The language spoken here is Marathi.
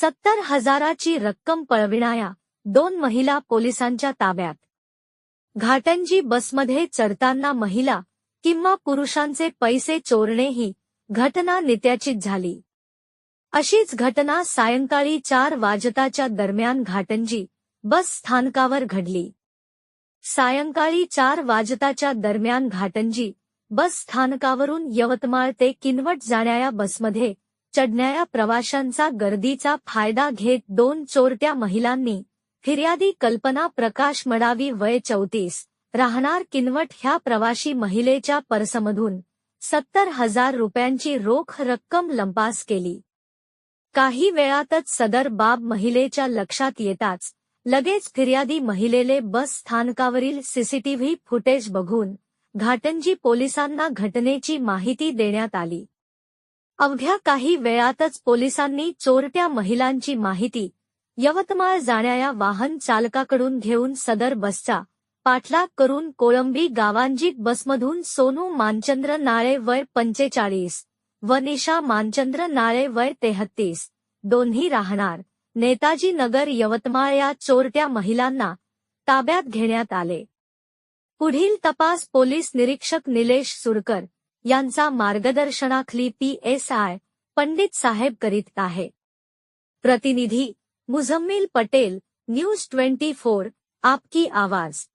सत्तर हजाराची रक्कम पळविणाऱ्या दोन महिला पोलिसांच्या ताब्यात. घाटंजी बसमध्ये चढताना महिला किंवा पुरुषांचे पैसे चोरणे ही घटना नित्याचीच झाली. अशीच घटना सायंकाळी चार वाजताच्या दरम्यान घाटंजी बस स्थानकावर घडली. सायंकाळी चार वाजताच्या दरम्यान घाटंजी बस स्थानकावरून यवतमाळ ते किनवट जाणाऱ्या बसमध्ये चढणाऱ्या प्रवाशांचा गर्दीचा फायदा घेत दोन चोरट्या महिलांनी फिर्यादी कल्पना प्रकाश मडावी वय चौतीस राहणार किनवट ह्या प्रवाशी महिलेच्या पर्समधून सत्तर हजार रुपयांची रोख रक्कम लंपास केली. काही वेळातच सदर बाब महिलेच्या लक्षात येताच लगेच फिर्यादी महिलेले बस स्थानकावरील सीसीटीव्ही फुटेज बघून घाटंजी पोलिसांना घटनेची माहिती देण्यात आली. अवघ्या काही वेळातच पोलिसांनी चोरट्या महिलांची माहिती यवतमाळ जाणाऱ्या वाहन चालकाकडून घेऊन सदर बसचा पाठलाग करून कोळंबी गावांजीत बसमधून सोनू मानचंद्र नाळे वय पंचेचाळीस व निशा मानचंद्र नाळे वय तेहत्तीस दोन्ही राहणार. नेताजी नगर यवतमाळ या चोरट्या महिलांना ताब्यात घेण्यात आले. पुढील तपास पोलीस निरीक्षक निलेश सुरकर यांचा मार्गदर्शनाखली पी एस आय पंडित साहेब करीत आहे. प्रतिनिधी Muzammil Patel news twenty four आपकी आवाज.